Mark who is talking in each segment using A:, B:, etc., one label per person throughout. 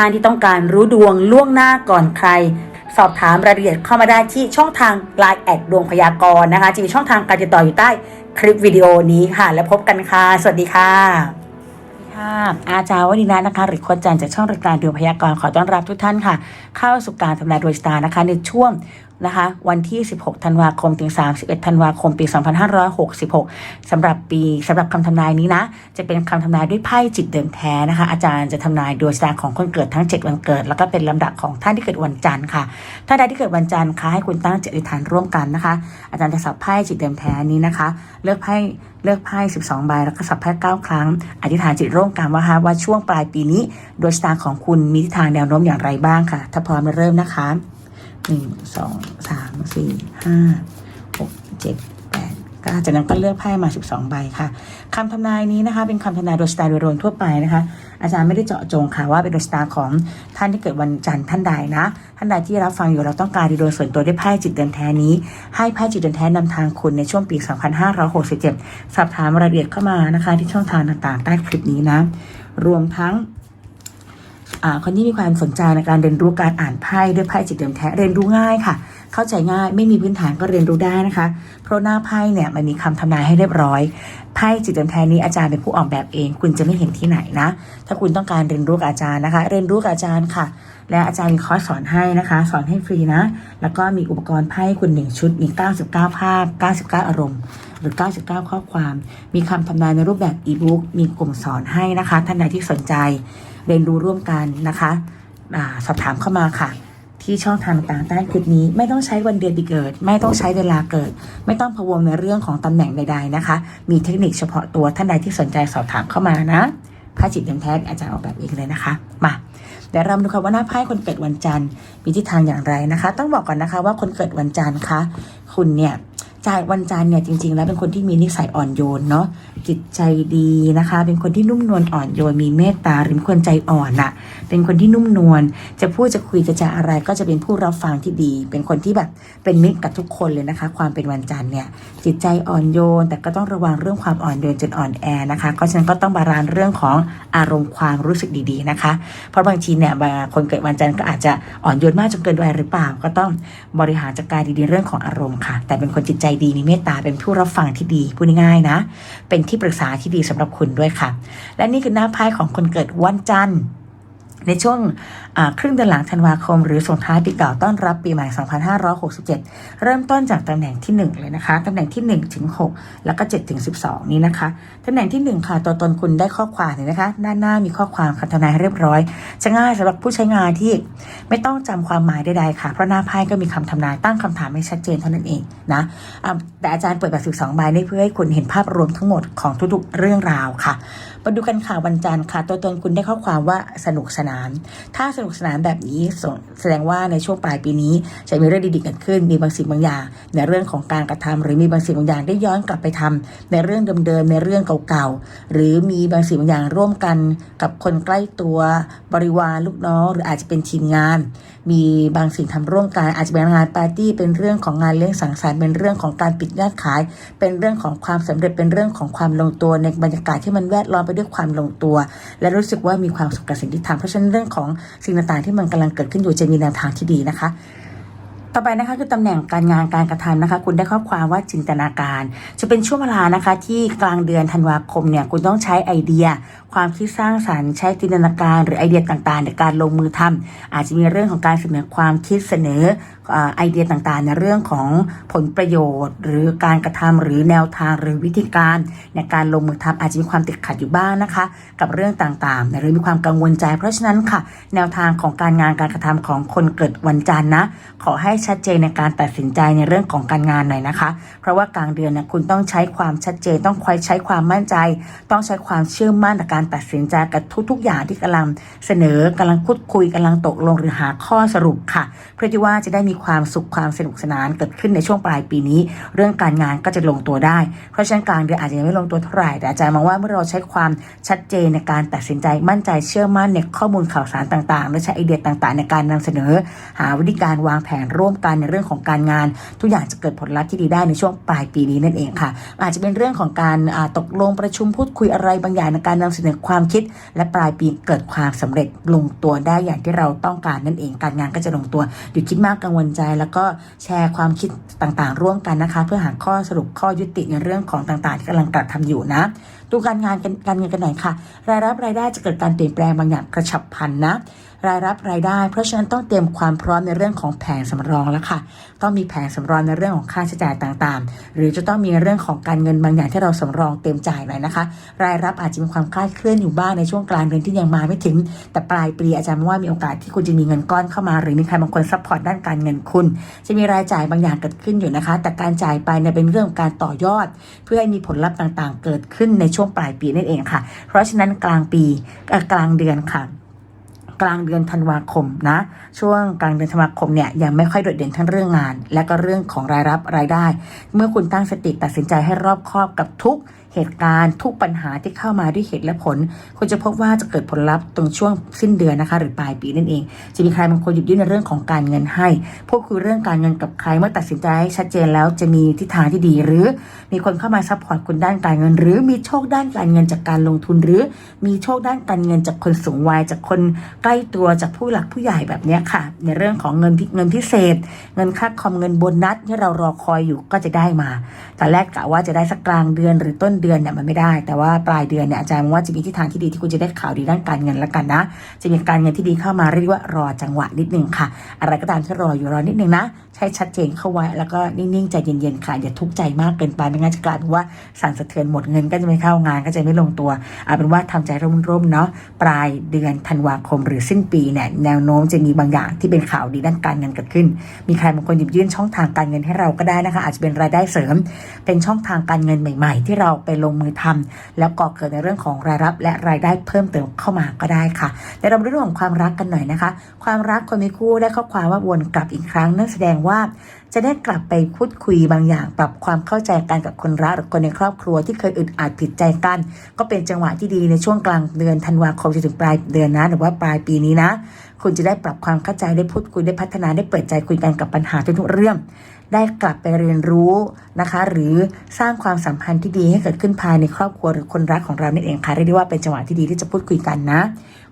A: ท่านที่ต้องการรู้ดวงล่วงหน้าก่อนใคร สอบถามรายละเอียดเข้ามาได้ที่ช่องทาง Line แอดดวงพยากรณ์นะคะจะมีช่องทางการติดต่ออยู่ใต้คลิปวิดีโอนี้ค่ะ แล้วพบกันค่ะ สวัสดีค่ะค่ะอาจารย์วนินานะคะ หรือโคจันทร์จากช่องรายการดวงพยากรณ์ขอต้อนรับทุกท่านค่ะ เข้าสู่การทำนายดวงชะตานะคะ ในช่วง นะคะ วันที่ 16 ธันวาคม ถึง 31 ธันวาคม ปี 2566สำหรับปีสำหรับคำทำนายนี้นะ จะเป็นคำทำนายด้วยไพ่จิตเดิมแท้นะคะ อาจารย์จะทำนายดวงชะตาของคนเกิดทั้ง 7 วันเกิด แล้วก็เป็นลำดับของท่านที่เกิดวันจันทร์ค่ะถ้านใดที่เกิดวันจันทร์คะให้คุณตั้งจิตอธิษฐานร่วมกันนะคะ อาจารย์จะสับไพ่จิตเดิมแท้นี้นะคะ เลือกไพ่เลือกไพ่ 12 ใบ แล้วก็สับไพ่9ครั้ง อธิษฐานจิตร่วมกันว่าฮะว่าช่วงปลายปีนี้ดวงชะตาของคุณมีทิศทางแนวโน้มอย่างไรบ้างค่ะ ถ้าพร้อมเริ่มนะคะ หนึ่งสองสามสี่ห้าหกเจ็ดแปดเก้าจากนั้นก็เลือกไพ่มา12ใบค่ะคำทำนายนี้นะคะ เป็นคำทำนายโดวงชะตาโดยรวมทั่วไปนะคะ อาจารย์ไม่ได้เจาะจงค่ะว่าเป็นดวงชะตาของท่านที่เกิดวันจันทร์ท่านใดนะ ท่านใดที่รับฟังอยู่เราต้องการดูโดยส่วนตัวได้ไพ่จิตเดินแท้นี้ ให้ไพ่จิตเดินแท้นำทางคุณในช่วงปี 2567 สอบถามรายละเอียดเข้ามานะคะ ที่ช่องทางต่างๆใต้คลิปนี้นะ รวมทั้ง คนที่มีความสนใจในการเรียนรู้การอ่านไพ่ด้วยไพ่จิตเดิมแท้เรียนรู้ง่ายค่ะ เข้าใจง่ายไม่มีพื้นฐานก็เรียนรู้ได้นะคะ เพราะหน้าไพ่เนี่ยมันมีคำทำนายให้เรียบร้อยไพ่จิตเดิมแท้นี้อาจารย์เป็นผู้ออกแบบเอง คุณจะไม่เห็นที่ไหนนะ ถ้าคุณต้องการเรียนรู้กับอาจารย์นะคะ เรียนรู้กับอาจารย์ค่ะ และอาจารย์มีคอร์สสอนให้นะคะ สอนให้ฟรีนะ แล้วก็มีอุปกรณ์ไพ่คุณหนึ่งชุดมี 99 ภาพ 99 อารมณ์หรือ 99 ข้อความ มีคำทำนายในรูปแบบอีบุ๊กมีกลุ่มสอนให้นะคะ ท่านใดที่สนใจ เรียนรู้ร่วมกันนะคะอสอบถามเข้ามาค่ะ ที่ช่องทางต่างๆใต้คลิปนี้ ไม่ต้องใช้วันเดือนปีเกิด ไม่ต้องใช้เวลาเกิด ไม่ต้องพะวงในเรื่องของตำแหน่งใดๆนะคะ มีเทคนิคเฉพาะตัวท่านใดที่สนใจสอบถามเข้ามานะพระจิตเต็มแท้อาจารย์ออกแบบเองเลยนะคะมาเดี๋ยวเราดูค่ะว่าหน้าไพ่คนเกิดวันจันทร์มีทิศทางอย่างไรนะคะ ต้องบอกก่อนนะคะว่าคนเกิดวันจันทร์คะคุณเนี่ย จวันจันเนี่ยจริง ๆ แล้วเป็นคนที่มีนิสัยอ่อนโยนเนาะจิตใจดีนะคะ เป็นคนที่นุ่มนวลอ่อนโยนมีเมตตาหรือเป็นคนใจอ่อนอะเป็นคนที่นุ่มนวลจะพูดจะคุยจะจะอะไรก็จะเป็นผู้รับฟังที่ดี เป็นคนที่แบบเป็นมิตรกับทุกคนเลยนะคะ ความเป็นวันจันเนี่ยจิตใจอ่อนโยน แต่ก็ต้องระวังเรื่องความอ่อนโยนจนอ่อนแอนะคะก็ฉะนั้นก็ต้องบาลานซ์เรื่องของอารมณ์ความรู้สึกดีๆนะคะ เพราะบางทีเนี่ยบางคนเกิดวันจันทร์ก็อาจจะอ่อนโยนมากจนเกินไปหรือเปล่า ก็ต้องบริหารจัดการดีๆเรื่องของอารมณ์ค่ะ แต่เป็นคนจิตใจดี มีเมตตาเป็นผู้รับฟังที่ดีพูดง่ายๆนะ เป็นที่ปรึกษาที่ดีสำหรับคุณด้วยค่ะ และนี่คือหน้าไพ่ของคนเกิดวันจันทร์ ในช่วงครึ่งเดือนหลังธันวาคม หรือส่งท้ายปีเก่าต้อนรับปีใหม่ 2567 เริ่มต้นจากตำแหน่งที่ 1 เลยนะคะตำแหน่งที่1ถึง6แล้วก็7ถึง12 นี้นะคะตำแหน่งที่ 1 ค่ะตัวตนคุณได้ข้อความเห็นนะคะ ด้านหน้ามีข้อความคำทนายเรียบร้อย จะง่ายสำหรับผู้ใช้งานที่ไม่ต้องจำความหมายใดๆค่ะ เพราะหน้าไพ่ก็มีคำทำนายตั้งคำถามให้ชัดเจนเท่านั้นเองนะแต่อาจารย์เปิดแบบ12ใบนี่เพื่อให้คุณเห็นภาพรวมทั้งหมดของทุกๆเรื่องราวค่ะ มาดูกันค่ะวันจันทร์ค่ะ ตัวตนคุณได้ข้อความว่าสนุกสนาน ถ้าสนุกสนานแบบนี้แสดงว่าในช่วงปลายปีนี้จะมีเรื่องดีๆเกิดขึ้น มีบางสิ่งบางอย่าง ในเรื่องของการกระทำหรือมีบางสิ่งบางอย่างได้ย้อนกลับไปทำในเรื่องเดิมๆในเรื่องเก่าๆหรือมีบางสิ่งบางอย่างร่วมกันกับคนใกล้ตัวบริวารลูกน้องหรืออาจจะเป็นทีมงาน มีบางสิ่งทำร่วมกันอาจจะเป็นงานปาร์ตี้เป็นเรื่องของงานเลี้ยงสังสรรค์เป็นเรื่องของการปิดยอดขาย เป็นเรื่องของความสำเร็จเป็นเรื่องของความลงตัวในบรรยากาศที่มันแวดล้อมไปด้วยความลงตัว และรู้สึกว่ามีความสุขกับสิ่งที่ทำเพราะฉะนั้นเรื่องของสิ่งต่างๆที่มันกำลังเกิดขึ้นอยู่จะมีแนวทางที่ดีนะคะ ต่อไปนะคะคือตำแหน่งการงานการกระทำนะคะ คุณได้ข้อความว่าจินตนาการ จะเป็นช่วงเวลานะคะที่กลางเดือนธันวาคมเนี่ยคุณต้องใช้ไอเดีย ความคิดสร้างสรรค์ใช้จินตนาการหรือไอเดียต่างๆ ในการลงมือทำอาจจะมีเรื่องของการเสนอความคิดเสนออไอเดียต่างๆ ในเรื่องของผลประโยชน์ หรือการกระทำหรือแนวทางหรือวิธีการในการลงมือทำอาจจะมีความติดขัดอยู่บ้างนะคะ กับเรื่องต่างๆ หรือมีความกังวลใจ เพราะฉะนั้นค่ะ แนวทางของการงานการกระทำของคนเกิดวันจันทร์นะขอให้ชัดเจนในการตัดสินใจในเรื่องของการงานหน่อยนะคะ เพราะว่ากลางเดือนนะคุณต้องใช้ความชัดเจน ต้องคอยใช้ความมั่นใจ ต้องใช้ความเชื่อมั่นในการตัดสินใจกับทุก ๆ อย่างที่กำลังเสนอกำลังพูดคุยกำลังตกลงหรือหาข้อสรุปค่ะ เพื่อที่ว่าจะได้มีความสุขความสนุกสนานเกิดขึ้นในช่วงปลายปีนี้ เรื่องการงานก็จะลงตัวได้ เพราะฉะนั้นกลางเดือนอาจจะยังไม่ลงตัวเท่าไหร่แต่อาจารย์มองว่าเมื่อเราใช้ความชัดเจนในการตัดสินใจมั่นใจเชื่อมั่นในข้อมูลข่าวสารต่างๆ และใช้ไอเดียต่างๆ ในการนำเสนอ หาวิธีการวางแผนร่วมมกันในเรื่องของการงาน ทุกอย่างจะเกิดผลลัพธ์ที่ดีได้ในช่วงปลายปีนี้นั่นเองค่ะ อาจจะเป็นเรื่องของการตกลงประชุมพูดคุยอะไรบางอย่างในการนำเสนอความคิด และปลายปีเกิดความสำเร็จลงตัวได้อย่างที่เราต้องการนั่นเอง การงานก็จะลงตัวหยุดคิดมากกังวลใจ แล้วก็แชร์ความคิดต่างๆ ร่วมกันนะคะ เพื่อหาข้อสรุปข้อยุติในเรื่องของต่างๆที่กำลังกระทำอยู่นะดูการงานกันการเงินกันหน่อยค่ะ รายรับรายได้จะเกิดการเปลี่ยนแปลงบางอย่างกระฉับพลันนะ รายรับรายได้ เพราะฉะนั้นต้องเตรียมความพร้อมในเรื่องของแผนสำรองแล้วค่ะ ต้องมีแผนสำรองในเรื่องของค่าใช้จ่ายต่างๆ หรือจะต้องมีเรื่องของการเงินบางอย่างที่เราสำรองเตรียมจ่ายหน่อยนะคะ รายรับอาจจะมีความคลาดเคลื่อนอยู่บ้างในช่วงกลางเดือนที่ยังมาไม่ถึง แต่ปลายปีอาจารย์มองว่ามีโอกาสที่คุณจะมีเงินก้อนเข้ามา หรือมีใครบางคนซัพพอร์ตด้านการเงินคุณ จะมีรายจ่ายบางอย่างเกิดขึ้นอยู่นะคะ แต่การจ่ายไปเนี่ยเป็นเรื่องการต่อยอด เพื่อให้มีผลลัพธ์ต่างๆ เกิดขึ้นในช่วงปลายปีนั่นเองค่ะ เพราะฉะนั้นกลางปีกลางเดือนค่ะ กลางเดือนธันวาคมนะ ช่วงกลางเดือนธันวาคมเนี่ยยังไม่ค่อยโดดเด่นทั้งเรื่องงาน และก็เรื่องของรายรับรายได้ เมื่อคุณตั้งสติตัดสินใจให้รอบคอบกับทุก เหตุการณ์ทุกปัญหาที่เข้ามาด้วยเหตุและผล คุณจะพบว่าจะเกิดผลลัพธ์ตรงช่วงสิ้นเดือนนะคะ หรือปลายปีนั่นเอง จะมีใครบางคนหยิบยื่นในเรื่องของการเงินให้พูดคุยเรื่องการเงินกับใครเมื่อตัดสินใจให้ชัดเจนแล้วจะมีทิศทางที่ดี หรือมีคนเข้ามาซัพพอร์ตคุณด้านการเงิน หรือมีโชคด้านการเงินจากการลงทุน หรือมีโชคด้านการเงินจากคนสูงวัยจากคนใกล้ตัวจากผู้หลักผู้ใหญ่แบบนี้ค่ะ ในเรื่องของเงินเงินพิเศษ เงินค่าคอมเงินโบนัสที่เรารอคอยอยู่ก็จะได้มาแตอนแรกกะว่าจะได้สักกลางเดือนหรือต้นเดือนเนี่ยมันไม่ได้ แต่ว่าปลายเดือนเนี่ยอาจารย์มองว่าจะมีทิศทางที่ดีที่คุณจะได้ข่าวดีด้านการเงินแล้วกันนะ จะมีการเงินที่ดีเข้ามาเรียกว่ารอจังหวะนิดนึงค่ะ อะไรก็ตามที่รออยู่รอนิดนึงนะ ใช้ชัดเจนเข้าไว้แล้วก็นิ่งๆใจเย็นๆค่ะอย่าทุกข์ใจมากเกินไปไม่งั้นจะกลายเป็นว่าสั่นสะเทือนหมดเงินก็จะไม่เข้างานก็จะไม่ลงตัวเอาเป็นว่าทำใจร่มๆเนาะปลายเดือนธันวาคมหรือสิ้นปีเนี่ยแนวโน้มจะมีบางอย่างที่เป็นข่าวดีด้านการเงินเกิดขึ้น มีใครบางคนหยิบยื่นช่องทางการเงินให้เราก็ได้นะคะ อาจจะเป็นรายได้เสริม เป็นช่องทางการเงินใหม่ ๆ ที่เราไปลงมือทำแล้วก่อเกิดในเรื่องของรายรับ และรายได้เพิ่มเติมเข้ามาก็ได้ค่ะแต่เรามาดูเรื่องของความรักกันหน่อยนะคะ ความรักคนมีคู่ได้ข้อความว่าวนกลับอีกครั้งนั่นแสดงว่าจะได้กลับไปพูดคุยบางอย่าง ปรับความเข้าใจกันกับคนรักหรือคนในครอบครัวที่เคยอึดอัดผิดใจกัน ก็เป็นจังหวะที่ดีในช่วงกลางเดือนธันวาคมจนถึงปลายเดือนนะหรือว่าปลายปีนี้นะ คุณจะได้ปรับความเข้าใจได้พูดคุยได้พัฒนาได้เปิดใจคุยกันกับปัญหาทุกๆเรื่อง ได้กลับไปเรียนรู้นะคะ หรือสร้างความสัมพันธ์ที่ดีให้เกิดขึ้นภายในครอบครัวหรือคนรักของเรานั่นเองค่ะเรียกได้ว่าเป็นจังหวะที่ดีที่จะพูดคุยกันนะ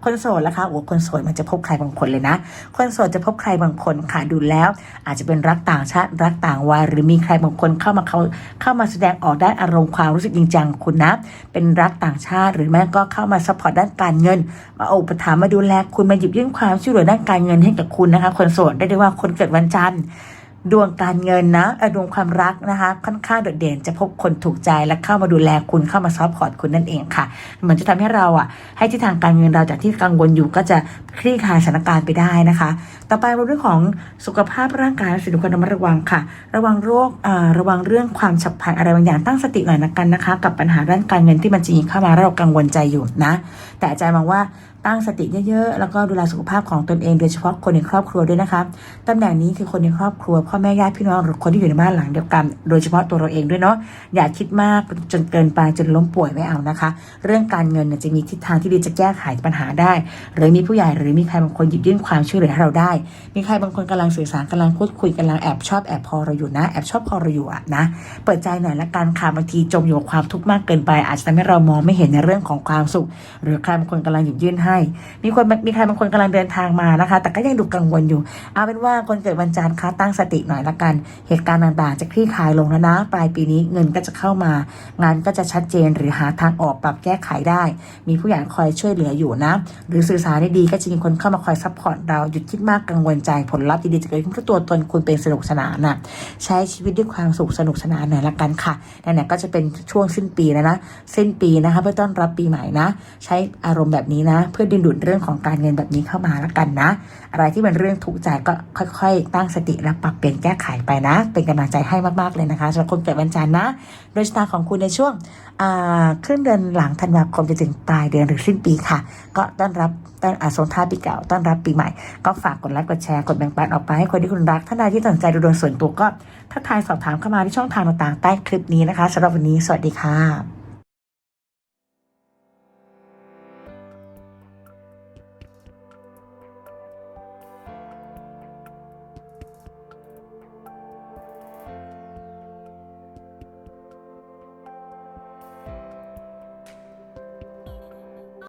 A: คนโสดล่ะคะโอ้คนโสดมันจะพบใครบางคนเลยนะ คนโสดจะพบใครบางคนค่ะดูแล้ว อาจจะเป็นรักต่างชาติรักต่างวัยหรือมีใครบางคนเข้ามาเขาเข้ามาแสดงออกด้านอารมณ์ความรู้สึกจริงจังคุณนะ เป็นรักต่างชาติหรือแม่ก็เข้ามาซัพพอร์ตด้านการเงิน มาอุปถัมภ์มาดูแลคุณมาหยิบยื่นความช่วยเหลือด้านการเงินให้กับคุณนะคะ คนโสดได้ได้ว่าคนเกิดวันจันทร์ ดวงการเงินนะดวงความรักนะคะค่อนข้างโดดเด่นจะพบคนถูกใจและเข้ามาดูแลคุณเข้ามาซัพพอร์ตคุณนั่นเองค่ะเหมือนจะทำให้เราอะให้ทิศทางการเงินเราจากที่กังวลอยู่ก็จะคลี่คลายสถานการณ์ไปได้นะคะ ต่อไปเรื่องของสุขภาพร่างกายสิ่งที่ควรระมัดระวังค่ะ ระวังโรคอ่าระวังเรื่องความฉับพลันอะไรบางอย่างตั้งสติหน่อยนะกันนะคะ กับปัญหาด้านการเงินที่มันจะมีเข้ามาแล้วเรากังวลใจอยู่นะ แต่อาจารย์มองว่าตั้งสติเยอะๆ แล้วก็ดูแลสุขภาพของตนเองโดยเฉพาะคนในครอบครัวด้วยนะคะตำแหน่งนี้คือคนในครอบครัวพ่อแม่ญาติพี่น้องหรือคนที่อยู่ในบ้านหลังเดียวกัน โดยเฉพาะตัวเราเองด้วยเนาะอย่าคิดมากจนเกินไปจนล้มป่วยไม่เอานะคะ เรื่องการเงินจะมีทิศทางที่ดีจะแก้ไขปัญหาได้ หรือมีผู้ใหญ่หรือมีใครบางคนหยิบยื่นความช่วยเหลือให้เราได้มีใครบางคนกำลังสื่อสารกำลังพูดคุยกำลังแอบชอบแอบพอเราอยู่นะแอบชอบพอเราอยู่อะนะ เปิดใจหน่อยละกันค่ะบางทีจมอยู่กับความทุกข์มากเกินไป อาจจะทำให้เรามองไม่เห็นในเรื่องของความสุข หรือใครบางคนกำลังหยิบยื่นให้ มีคนมีใครบางคนกำลังเดินทางมานะคะ แต่ก็ยังดูกังวลอยู่ เอาเป็นว่าคนเกิดวันจันทร์คะตั้งสติหน่อยละกัน เหตุการณ์ต่างๆ จะคลี่คลายลงแล้วนะปลายปีนี้เงินก็จะเข้ามา งานก็จะชัดเจนหรือหาทางออกปรับแก้ไขได้ มีผู้ใหญ่คอยช่วยเหลืออยู่นะ หรือสื่อสารได้ดีก็จะมีคนเข้ามาคอยซัพพอร์ตเราหยุดคิดมากกังวลใจผลลัพธ์ดีๆจะเกิดขึ้นเพราะตัวตนคุณเป็นสนุกสนานน่ะใช้ชีวิตด้วยความสุขสนุกสนานหน่อยละกันค่ะนั่นแหละก็จะเป็นช่วงสิ้นปีแล้วนะสิ้นปีนะคะเพื่อต้อนรับปีใหม่นะ ใช้อารมณ์แบบนี้นะ เพื่อดึงดูดเรื่องของการเงินแบบนี้เข้ามาล้วกันนะ อะไรที่เป็นเรื่องถูกใจก็ค่อย ๆ ตั้งสติและปรับเปลี่ยนแก้ไขไปนะ เป็นกำลังใจให้มากๆเลยนะคะสำหรับคนเกิดวันจันทร์นะโดยชะตาของคุณในช่วงอ่าครึ่งเดือนหลังธันวาคมจนถึงปลายเดือนหรือสิ้นปีค่ะ ก็ต้อนรับต้อนอาสงท้ายปีเก่าต้อนรับปีใหม่ ก็ฝากกดไลค์กดแชร์กดแบ่งปันออกไปให้คนที่คุณรักท่านใดที่สนใจดูดวงส่วนตัวก็ทักทายสอบถามเข้ามาที่ช่องทางต่างๆใต้คลิปนี้นะคะสำหรับวันนี้สวัสดีค่ะ